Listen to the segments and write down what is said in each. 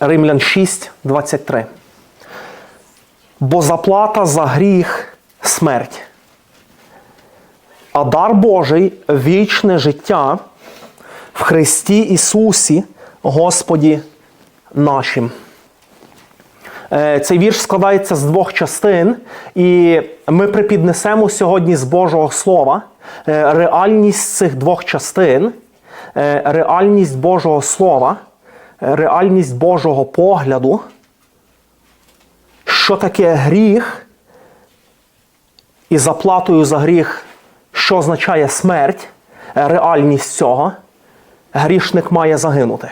Римлян 6, 23. Бо заплата за гріх смерть. А дар Божий вічне життя в Христі Ісусі, Господі нашим. Е, Цей вірш складається з двох частин, і ми припіднесемо сьогодні з Божого Слова е, реальність цих двох частин, е, реальність Божого Слова, реальність Божого погляду, що таке гріх, і заплатою за гріх, що означає смерть, реальність цього, грішник має загинути.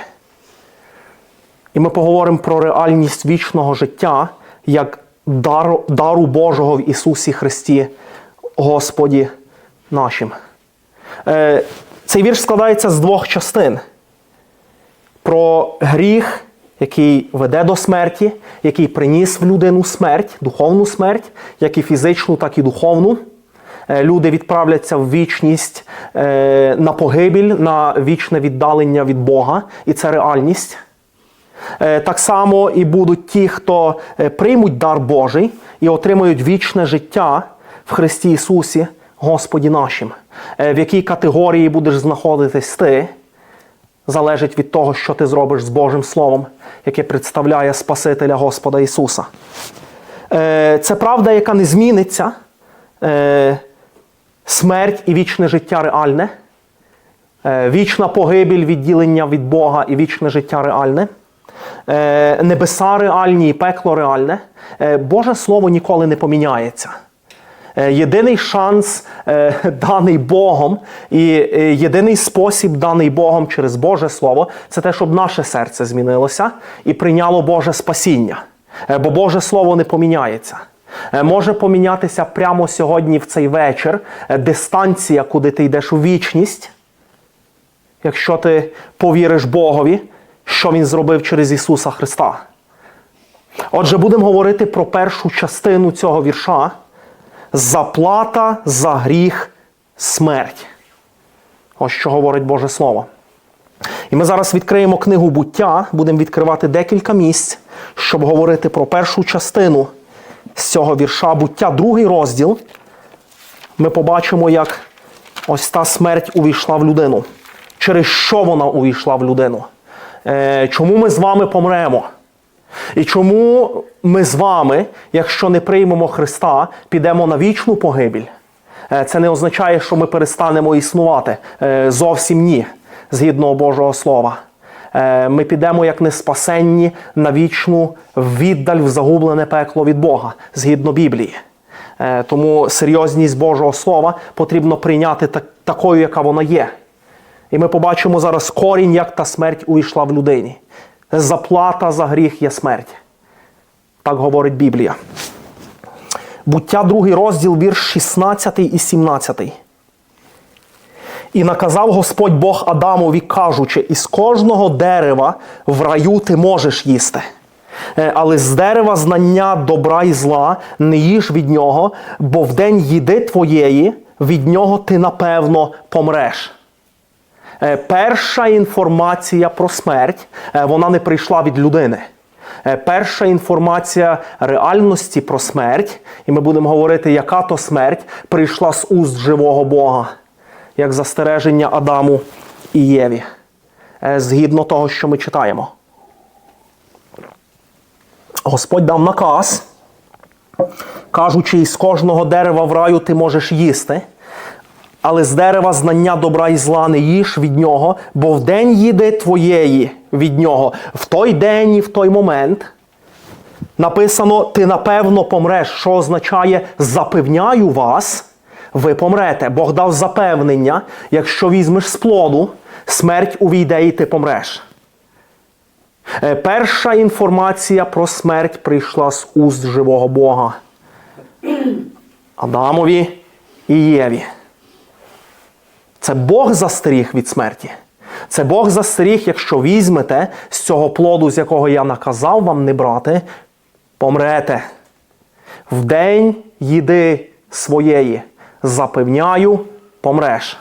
І ми поговоримо про реальність вічного життя як дару, дару Божого в Ісусі Христі, Господі нашим. Е, Цей вірш складається з двох частин: про гріх, який веде до смерті, який приніс в людину смерть, духовну смерть, як і фізичну, так і духовну. Е, Люди відправляться в вічність е, на погибель, на вічне віддалення від Бога, і це реальність. Е, Так само і будуть ті, хто приймуть дар Божий і отримають вічне життя в Христі Ісусі, Господі нашим. В якій категорії будеш знаходитись ти, залежить від того, що ти зробиш з Божим Словом, яке представляє Спасителя Господа Ісуса. Е, Це правда, яка не зміниться. Е, Смерть і вічне життя реальне. Е, Вічна погибель, відділення від Бога і вічне життя реальне. Небеса реальні і пекло реальне. Боже Слово ніколи не поміняється. Е, Єдиний шанс, е, даний Богом, і е, єдиний спосіб, даний Богом через Боже Слово, це те, щоб наше серце змінилося і прийняло Боже спасіння. Бо Боже Слово не поміняється. Може помінятися прямо сьогодні в цей вечір дистанція, куди ти йдеш у вічність, якщо ти повіриш Богові, що Він зробив через Ісуса Христа. Отже, будемо говорити про першу частину цього вірша. Заплата за гріх смерть. Ось що говорить Боже Слово. І ми зараз відкриємо книгу буття, будемо відкривати декілька місць, щоб говорити про першу частину з цього вірша буття, другий розділ. Ми побачимо, як ось та смерть увійшла в людину. Через що вона увійшла в людину? Е, Чому ми з вами помремо? І чому ми з вами, якщо не приймемо Христа, підемо на вічну погибель? Е, Це не означає, що ми перестанемо існувати. Е, Зовсім ні, згідно Божого Слова. Е, Ми підемо як неспасенні на вічну віддаль в загублене пекло від Бога, згідно Біблії. Тому серйозність Божого Слова потрібно прийняти так- такою, яка вона є. І ми побачимо зараз корінь, як та смерть увійшла в людині. Заплата за гріх є смерть. Так говорить Біблія. Буття, другий розділ, вірш 16 і 17. І наказав Господь Бог Адамові, кажучи, із кожного дерева в раю ти можеш їсти. Е, Але з дерева знання добра і зла не їж від нього, бо в день їди твоєї від нього ти напевно помреш. Е, Перша інформація про смерть е, вона не прийшла від людини. Е, Перша інформація реальності про смерть, і ми будемо говорити, яка то смерть прийшла з уст живого Бога, як застереження Адаму і Єві, згідно того, що ми читаємо. Господь дав наказ, кажучи, із кожного дерева в раю ти можеш їсти, але з дерева знання добра і зла не їж від нього, бо в день їди твоєї від нього. В той день і в той момент написано: ти напевно помреш, що означає запевняю вас, ви помрете. Бог дав запевнення, якщо візьмеш з плоду, смерть увійде і ти помреш. Е, Перша інформація про смерть прийшла з уст живого Бога. Адамові і Єві. Це Бог застеріг від смерті. Це Бог застеріг, якщо візьмете з цього плоду, з якого я наказав вам не брати, помрете. Вдень їди своєї, запевняю, помреш.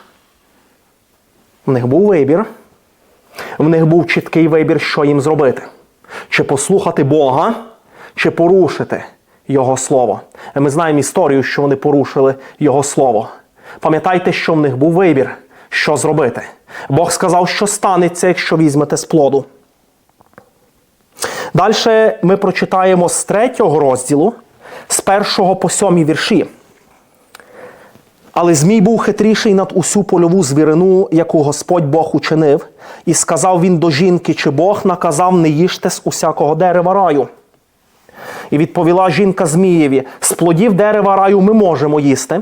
В них був вибір. В них був чіткий вибір, що їм зробити. Чи послухати Бога, чи порушити Його Слово. Ми знаємо історію, що вони порушили Його Слово. Пам'ятайте, що в них був вибір, що зробити. Бог сказав, що станеться, якщо візьмете з плоду. Далі ми прочитаємо з третього розділу, з першого по сьомій вірші. Але Змій був хитріший над усю польову звірину, яку Господь Бог учинив, і сказав він до жінки, чи Бог наказав не їжте з усякого дерева раю. І відповіла жінка Змієві: з плодів дерева раю ми можемо їсти,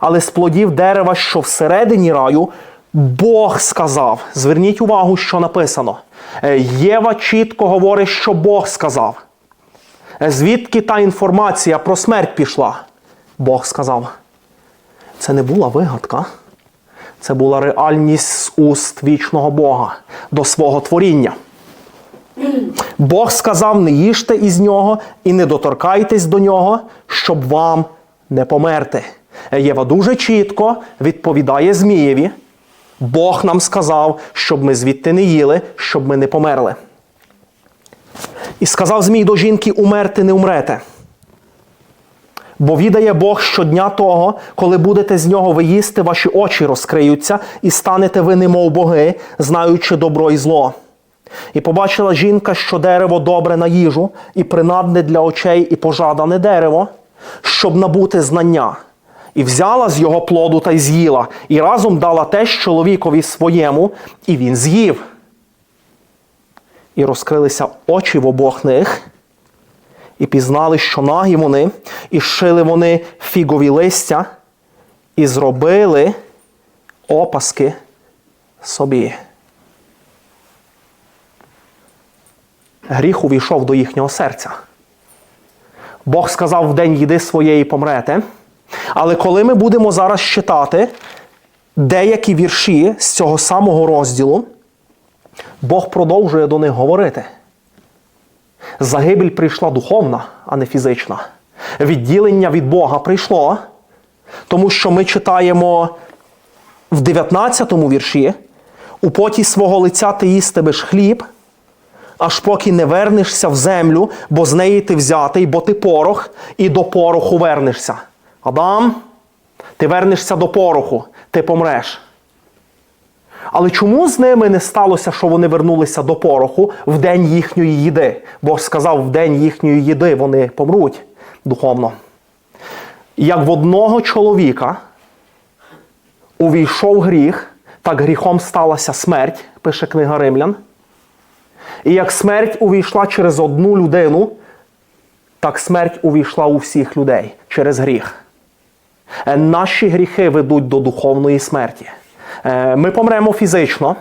але з плодів дерева, що всередині раю, Бог сказав. Зверніть увагу, що написано. Е, Єва чітко говорить, що Бог сказав. Е, Звідки та інформація про смерть пішла? Бог сказав. Це не була вигадка. Це була реальність з уст вічного Бога до свого творіння. Бог сказав: не їжте із нього і не доторкайтесь до нього, щоб вам не померти. Єва дуже чітко відповідає Змієві. Бог нам сказав, щоб ми звідти не їли, щоб ми не померли. І сказав Змій до жінки: умерти не умрете. Бо відає Бог щодня того, коли будете з нього ви їсти, ваші очі розкриються, і станете ви немов боги, знаючи добро і зло. І побачила жінка, що дерево добре на їжу, і принадне для очей, і пожадане дерево, щоб набути знання. І взяла з його плоду та й з'їла, і разом дала теж чоловікові своєму, і він з'їв. І розкрилися очі в обох них, і пізнали, що нагі вони, і шили вони фігові листя, і зробили опаски собі. Гріх увійшов до їхнього серця. Бог сказав в день їди своєї помрете. Але коли ми будемо зараз читати деякі вірші з цього самого розділу, Бог продовжує до них говорити. Загибель прийшла духовна, а не фізична. Відділення від Бога прийшло, тому що ми читаємо в 19 вірші: у поті свого лиця ти їстимеш хліб, аж поки не вернешся в землю, бо з неї ти взятий, бо ти порох, і до пороху вернешся. Адам, ти вернешся до пороху, ти помреш. Але чому з ними не сталося, що вони вернулися до пороху в день їхньої їди? Бог сказав, в день їхньої їди вони помруть духовно. Як в одного чоловіка увійшов гріх, так гріхом сталася смерть, пише книга Римлян. І як смерть увійшла через одну людину, так смерть увійшла у всіх людей через гріх. Е, Наші гріхи ведуть до духовної смерті. Е, Ми помремо фізично,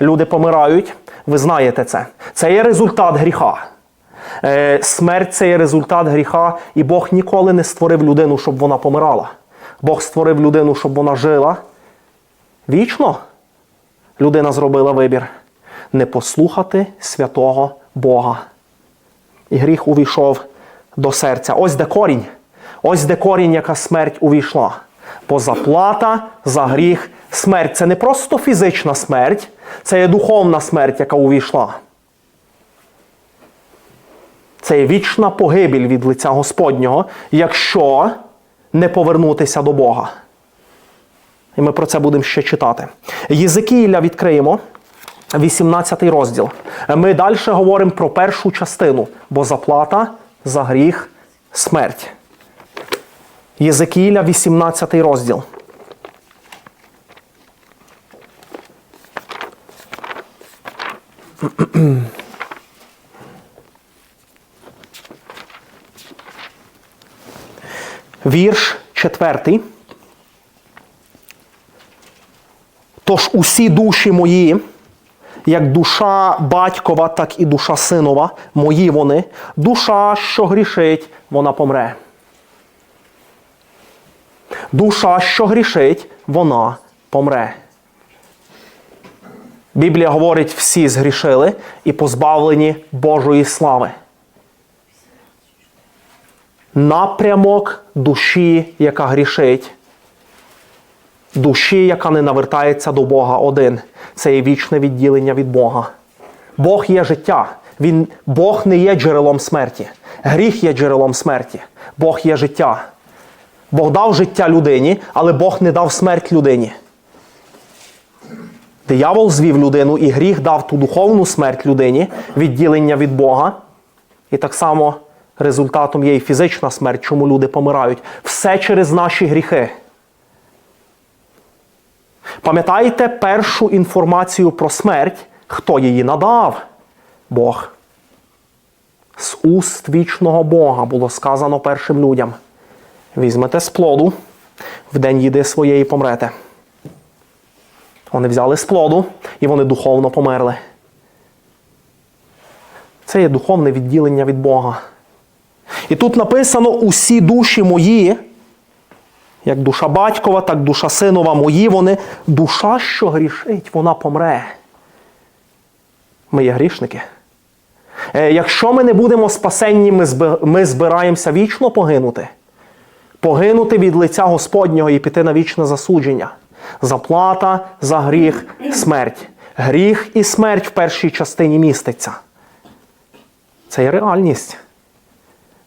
люди помирають, ви знаєте це. Це є результат гріха. Е, Смерть це є результат гріха, і Бог ніколи не створив людину, щоб вона помирала. Бог створив людину, щоб вона жила. Вічно людина зробила вибір не послухати святого Бога. І гріх увійшов до серця. Ось де корінь. Ось де корінь, яка смерть увійшла. Бо заплата за гріх смерть. Це не просто фізична смерть, це є духовна смерть, яка увійшла. Це є вічна погибель від лиця Господнього, якщо не повернутися до Бога. І ми про це будемо ще читати. Єзикіїля відкриємо. 18 розділ. Ми далі говоримо про першу частину, бо заплата за гріх смерть. Єзекіїля, 18 розділ. Вірш четвертий. Тож усі душі мої, як душа батькова, так і душа синова, мої вони, душа, що грішить, вона помре. Душа, що грішить, вона помре. Біблія говорить, всі згрішили і позбавлені Божої слави. Напрямок душі, яка грішить, душі, яка не навертається до Бога один. Це є вічне відділення від Бога. Бог є життя, Він, Бог не є джерелом смерті. Гріх є джерелом смерті. Бог є життя. Бог дав життя людині, але Бог не дав смерть людині. Диявол звів людину і гріх дав ту духовну смерть людині, відділення від Бога. І так само результатом є і фізична смерть, чому люди помирають. Все через наші гріхи. Пам'ятаєте першу інформацію про смерть, хто її надав? Бог. З уст вічного Бога було сказано першим людям. Візьмете з плоду, в день їди своєї помрете. Вони взяли з плоду і вони духовно померли. Це є духовне відділення від Бога. І тут написано: усі душі мої, як душа батькова, так душа синова мої, вони душа, що грішить, вона помре. Ми є грішники. Е, Якщо ми не будемо спасенні, ми збираємося вічно погинути. Погинути від лиця Господнього і піти на вічне засудження. Заплата за гріх смерть. Гріх і смерть в першій частині міститься. Це є реальність.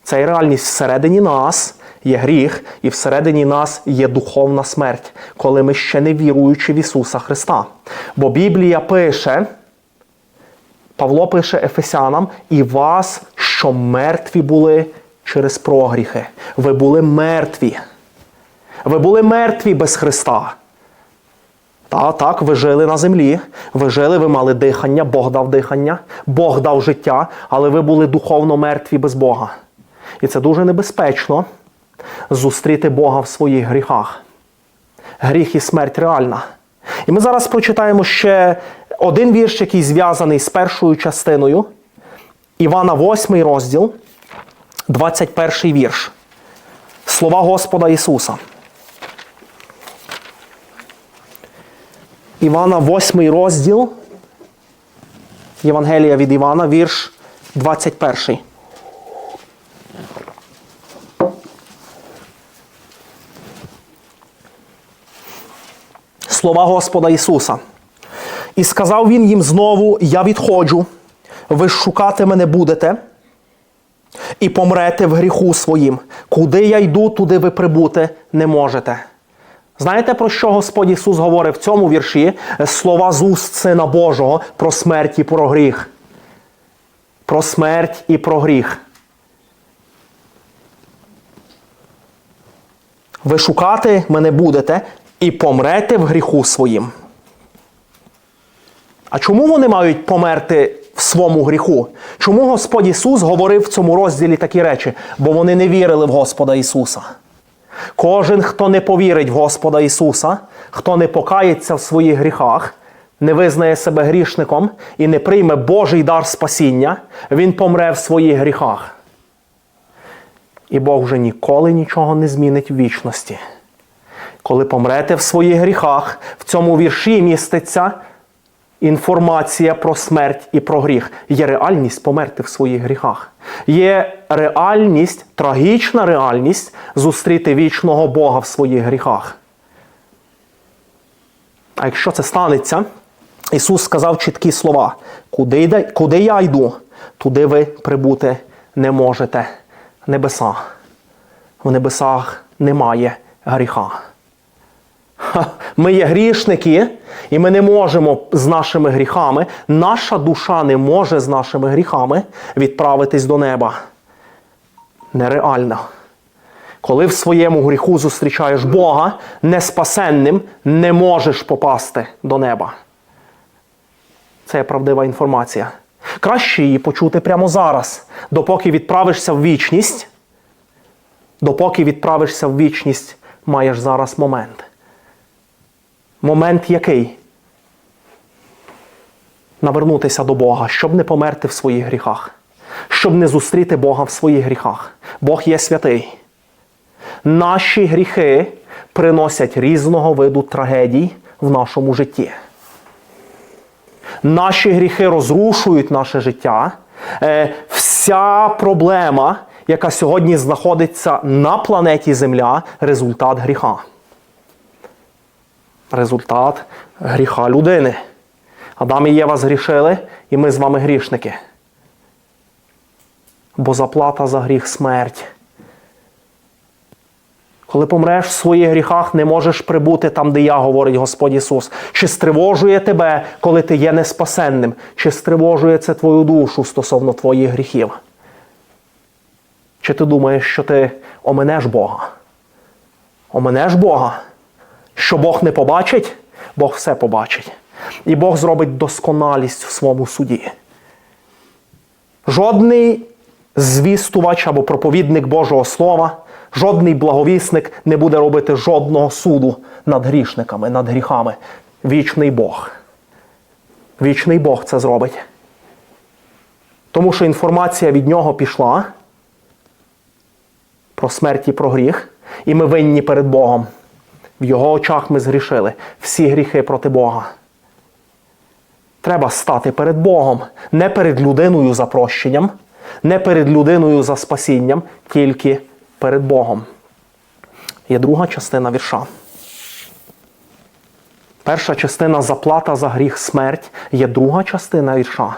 Це є реальність всередині нас є гріх, і всередині нас є духовна смерть, коли ми ще не віруючи в Ісуса Христа. Бо Біблія пише, Павло пише Ефесянам, і вас, що мертві були через прогріхи. Ви були мертві. Ви були мертві без Христа. Та, так, ви жили на землі, ви жили, ви мали дихання, Бог дав дихання, Бог дав життя, але ви були духовно мертві без Бога. І це дуже небезпечно зустріти Бога в своїх гріхах. Гріх і смерть реальна. І ми зараз прочитаємо ще один вірш, який зв'язаний з першою частиною. Івана 8 розділ, 21 вірш. Слова Господа Ісуса. Івана 8 розділ. Євангелія від Івана, вірш 21. Слова Господа Ісуса. І сказав він їм знову: Я відходжу, ви шукати мене будете і помрете в гріху своїм. Куди я йду, туди ви прибути не можете. Знаєте, про що Господь Ісус говорив в цьому вірші? Слова з уст Сина Божого про смерть і про гріх. Про смерть і про гріх. Ви шукати мене будете і помрете в гріху своїм. А чому вони мають померти в своєму гріху? Чому Господь Ісус говорив в цьому розділі такі речі? Бо вони не вірили в Господа Ісуса. Кожен, хто не повірить в Господа Ісуса, хто не покається в своїх гріхах, не визнає себе грішником і не прийме Божий дар спасіння, він помре в своїх гріхах. І Бог вже ніколи нічого не змінить в вічності. Коли помрете в своїх гріхах, в цьому вірші міститься інформація про смерть і про гріх. Є реальність померти в своїх гріхах. Є реальність, трагічна реальність зустріти вічного Бога в своїх гріхах. А якщо це станеться, Ісус сказав чіткі слова: куди, йде, куди я йду, туди ви прибути не можете. Небеса. В небесах немає гріха. Ми є грішники, і ми не можемо з нашими гріхами, наша душа не може з нашими гріхами відправитись до неба. Нереально. Коли в своєму гріху зустрічаєш Бога, неспасенним не можеш попасти до неба. Це є правдива інформація. Краще її почути прямо зараз, допоки відправишся в вічність. Допоки відправишся в вічність, маєш зараз момент. Момент який? Навернутися до Бога, щоб не померти в своїх гріхах, щоб не зустріти Бога в своїх гріхах. Бог є святий. Наші гріхи приносять різного виду трагедій в нашому житті. Наші гріхи розрушують наше життя. Е, Вся проблема, яка сьогодні знаходиться на планеті Земля, результат гріха. Результат гріха людини. Адам і Єва згрішили, і ми з вами грішники. бо заплата за гріх смерть. Коли помреш в своїх гріхах, не можеш прибути там, де я, говорить Господь Ісус. Чи стривожує тебе, коли ти є неспасенним? Чи стривожує це твою душу стосовно твоїх гріхів? Чи ти думаєш, що ти оминеш Бога? Оминеш Бога? Що Бог не побачить? Бог все побачить. І Бог зробить досконалість в своєму суді. Жодний звістувач або проповідник Божого Слова, жодний благовісник не буде робити жодного суду над грішниками, над гріхами. Вічний Бог. Вічний Бог це зробить. Тому що інформація від нього пішла про смерть і про гріх, і ми винні перед Богом. В його очах ми згрішили всі гріхи проти Бога. Треба стати перед Богом, не перед людиною за прощенням, не перед людиною за спасінням, тільки перед Богом. Є друга частина вірша. Перша частина заплата за гріх смерть, є друга частина вірша.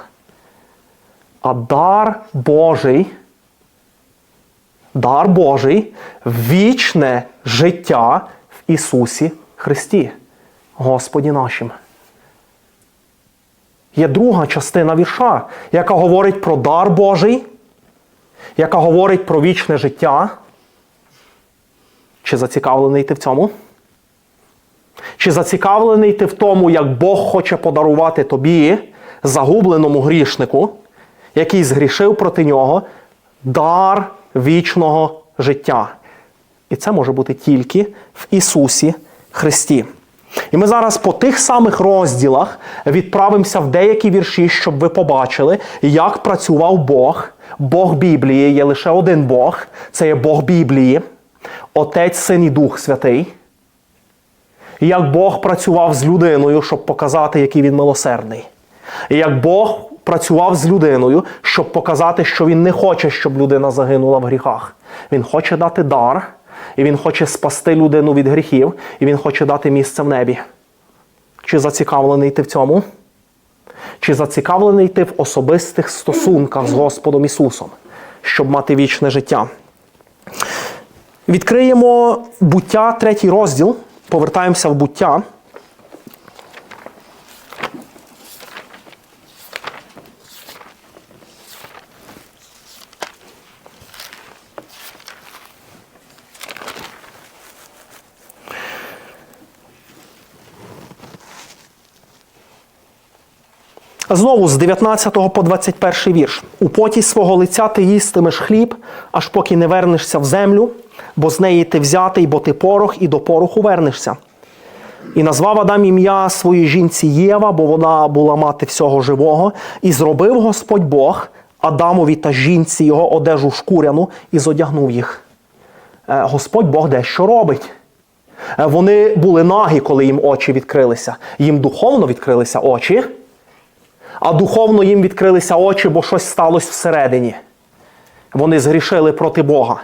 А дар Божий, дар Божий вічне життя Ісусі Христі, Господі нашим. Є друга частина вірша, яка говорить про дар Божий, яка говорить про вічне життя. Чи зацікавлений ти в цьому? Чи зацікавлений ти в тому, як Бог хоче подарувати тобі, загубленому грішнику, який згрішив проти нього, дар вічного життя? І це може бути тільки в Ісусі Христі. І ми зараз по тих самих розділах відправимося в деякі вірші, щоб ви побачили, як працював Бог. Бог Біблії є лише один Бог, це є Бог Біблії, Отець, Син і Дух Святий. І як Бог працював з людиною, щоб показати, який він милосердний. І як Бог працював з людиною, щоб показати, що він не хоче, щоб людина загинула в гріхах. Він хоче дати дар, і він хоче спасти людину від гріхів, і він хоче дати місце в небі. Чи зацікавлений ти в цьому? Чи зацікавлений ти в особистих стосунках з Господом Ісусом, щоб мати вічне життя? Відкриємо буття, третій розділ. Повертаємося в буття. Знову з 19 по 21 вірш. У поті свого лиця ти їстимеш хліб, аж поки не вернешся в землю, бо з неї ти взятий, бо ти порох, і до пороху вернешся. І назвав Адам ім'я своїй жінці Єва, бо вона була мати всього живого, і зробив Господь Бог Адамові та жінці його одежу шкуряну і зодягнув їх. Е, Господь Бог дещо робить. Е, Вони були нагі, коли їм очі відкрилися. Їм духовно відкрилися очі а духовно їм відкрилися очі, бо щось сталося всередині. Вони згрішили проти Бога.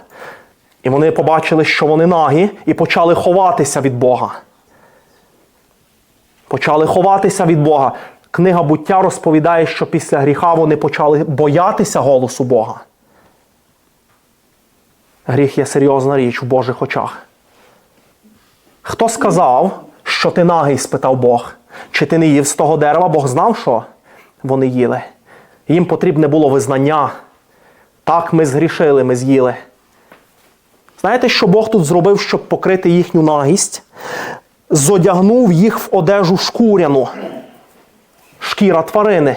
І вони побачили, що вони нагі, і почали ховатися від Бога. Почали ховатися від Бога. Книга буття розповідає, що після гріха вони почали боятися голосу Бога. Гріх є серйозна річ в Божих очах. Хто сказав, що ти нагий? спитав Бог. Чи ти не їв з того дерева? Бог знав, що вони їли. Їм потрібне було визнання. Так, ми згрішили, ми з'їли. Знаєте, що Бог тут зробив, щоб покрити їхню нагість? Зодягнув їх в одежу шкуряну, шкіра тварини.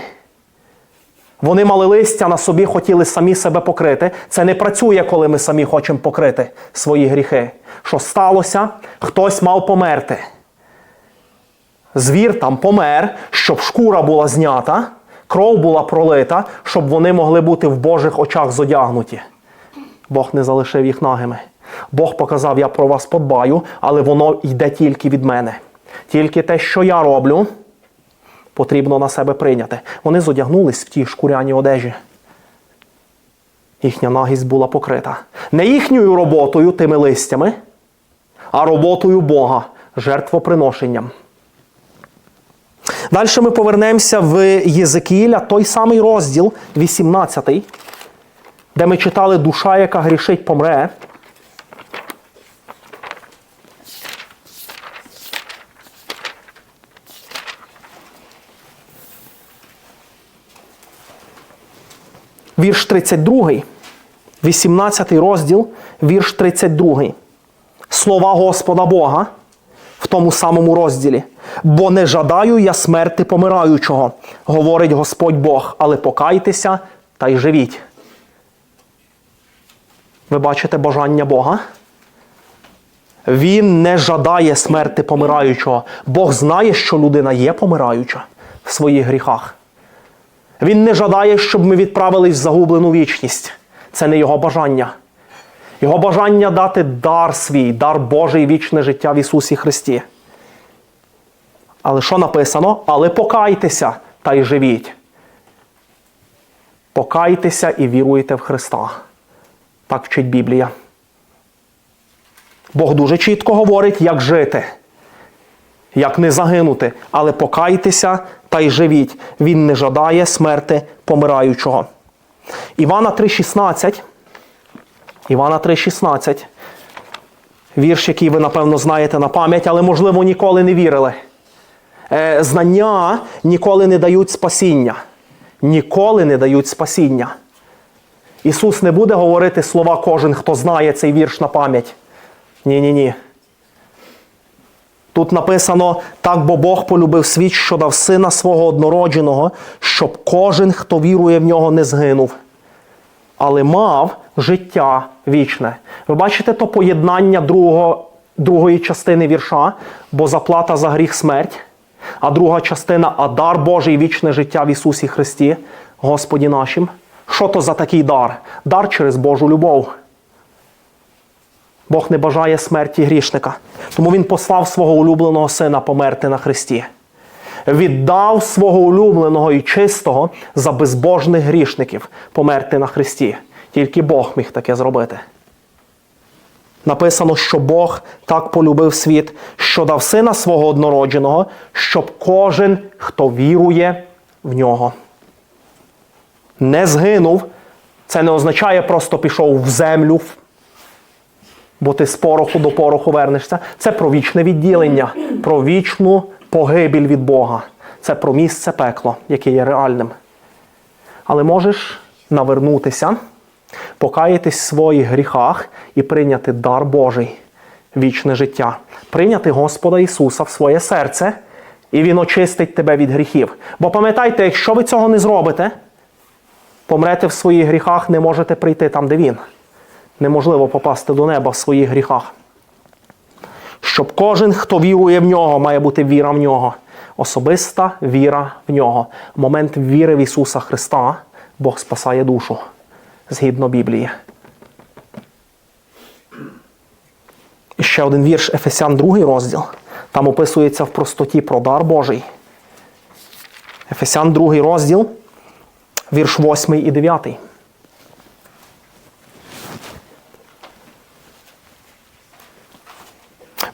Вони мали листя на собі, хотіли самі себе покрити. Це не працює, коли ми самі хочемо покрити свої гріхи. Що сталося? Хтось мав померти. Звір там помер, щоб шкура була знята, кров була пролита, щоб вони могли бути в Божих очах зодягнуті. Бог не залишив їх нагими. Бог показав, я про вас подбаю, але воно йде тільки від мене. Тільки те, що я роблю, потрібно на себе прийняти. Вони зодягнулись в ті шкуряні одежі. Їхня нагість була покрита. Не їхньою роботою, тими листями, а роботою Бога, жертвоприношенням. Далі ми повернемося в Єзекіїля, той самий розділ, 18. де ми читали душа, яка грішить, помре. Вірш 32, 18 розділ, вірш 32. Слова Господа Бога в тому самому розділі. Бо не жадаю я смерти помираючого, говорить Господь Бог, але покайтеся та й живіть. Ви бачите бажання Бога? Він не жадає смерти помираючого. Бог знає, що людина є помираюча в своїх гріхах. Він не жадає, щоб ми відправились в загублену вічність. Це не його бажання. Його бажання дати дар свій, дар Божий вічне життя в Ісусі Христі. Але що написано? Але покайтеся та й живіть. Покайтеся і віруйте в Христа. Так вчить Біблія. Бог дуже чітко говорить, як жити, як не загинути, але покайтеся та й живіть. Він не жадає смерти помираючого. Івана 3,16. Івана 3,16. Вірш, який ви, напевно, знаєте на пам'ять, але, можливо, ніколи не вірили. Е, знання ніколи не дають спасіння. Ніколи не дають спасіння. Ісус не буде говорити слова кожен, хто знає цей вірш на пам'ять. Ні-ні ні. Тут написано: так, бо Бог полюбив світ, що дав сина свого однородженого, щоб кожен, хто вірує в нього, не згинув, але мав життя вічне. Ви бачите то поєднання другого, другої частини вірша, бо заплата за гріх смерть, а друга частина а дар Божий вічне життя в Ісусі Христі, Господі нашим. Що то за такий дар? Дар через Божу любов. Бог не бажає смерті грішника. Тому Він послав свого улюбленого сина померти на Христі. Віддав свого улюбленого і чистого за безбожних грішників померти на Христі. Тільки Бог міг таке зробити. Написано, що Бог так полюбив світ, що дав сина свого однородженого, щоб кожен, хто вірує в нього, не згинув. Це не означає, просто пішов в землю, бо ти з пороху до пороху вернешся. Це про вічне відділення, про вічну погибель від Бога. Це про місце пекло, яке є реальним. Але можеш навернутися, покаятись в своїх гріхах і прийняти дар Божий, вічне життя, прийняти Господа Ісуса в своє серце, і Він очистить тебе від гріхів. Бо пам'ятайте, якщо ви цього не зробите, помрете в своїх гріхах, не можете прийти там, де Він. Неможливо попасти до неба в своїх гріхах. Щоб кожен, хто вірує в нього, має бути віра в нього. Особиста віра в нього. Момент віри в Ісуса Христа Бог спасає душу згідно Біблії. І ще один вірш Ефесян, 2 розділ. Там описується в простоті про дар Божий. Ефесян, 2 розділ, вірш 8 і 9.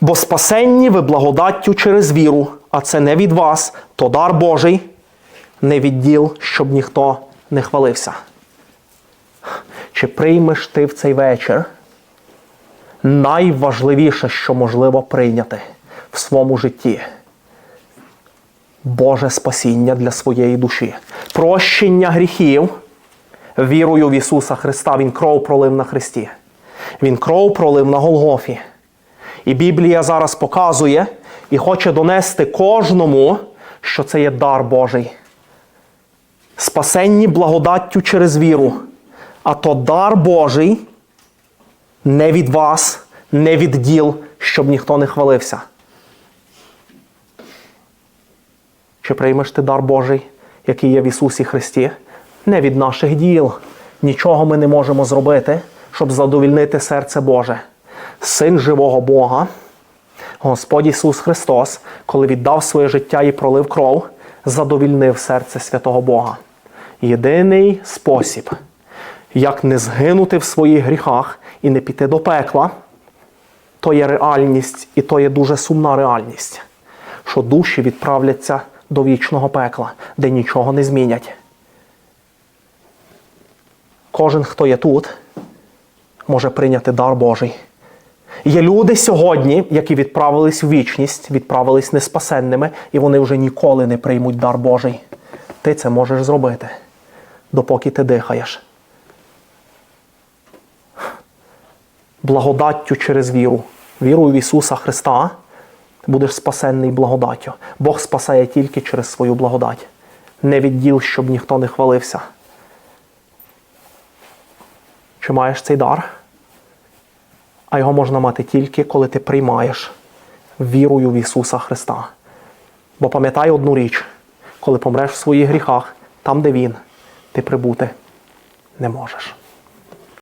Бо спасенні ви благодаттю через віру, а це не від вас, то дар Божий, не від діл, щоб ніхто не хвалився. Чи приймеш ти в цей вечір найважливіше, що можливо прийняти в своєму житті? Боже спасіння для своєї душі, прощення гріхів, вірою в Ісуса Христа, Він кров пролив на Христі. Він кров пролив на Голгофі. І Біблія зараз показує і хоче донести кожному, що це є дар Божий. Спасенні благодаттю через віру. А то дар Божий не від вас, не від діл, щоб ніхто не хвалився. Чи приймеш ти дар Божий, який є в Ісусі Христі? Не від наших діл. Нічого ми не можемо зробити, щоб задовільнити серце Боже. Син живого Бога, Господь Ісус Христос, коли віддав своє життя і пролив кров, задовільнив серце святого Бога. Єдиний спосіб, як не згинути в своїх гріхах і не піти до пекла, то є реальність, і то є дуже сумна реальність, що душі відправляться до вічного пекла, де нічого не змінять. кожен, хто є тут, може прийняти дар Божий. Є люди сьогодні, які відправились в вічність, відправились неспасенними, і вони вже ніколи не приймуть дар Божий. Ти це можеш зробити, допоки ти дихаєш. Благодаттю через віру. Вірою в Ісуса Христа будеш спасенний благодаттю. Бог спасає тільки через свою благодать. Не від діл, щоб ніхто не хвалився. Чи маєш цей дар? А його можна мати тільки, коли ти приймаєш вірою в Ісуса Христа. Бо пам'ятай одну річ, коли помреш в своїх гріхах, там, де Він, ти прибути не можеш.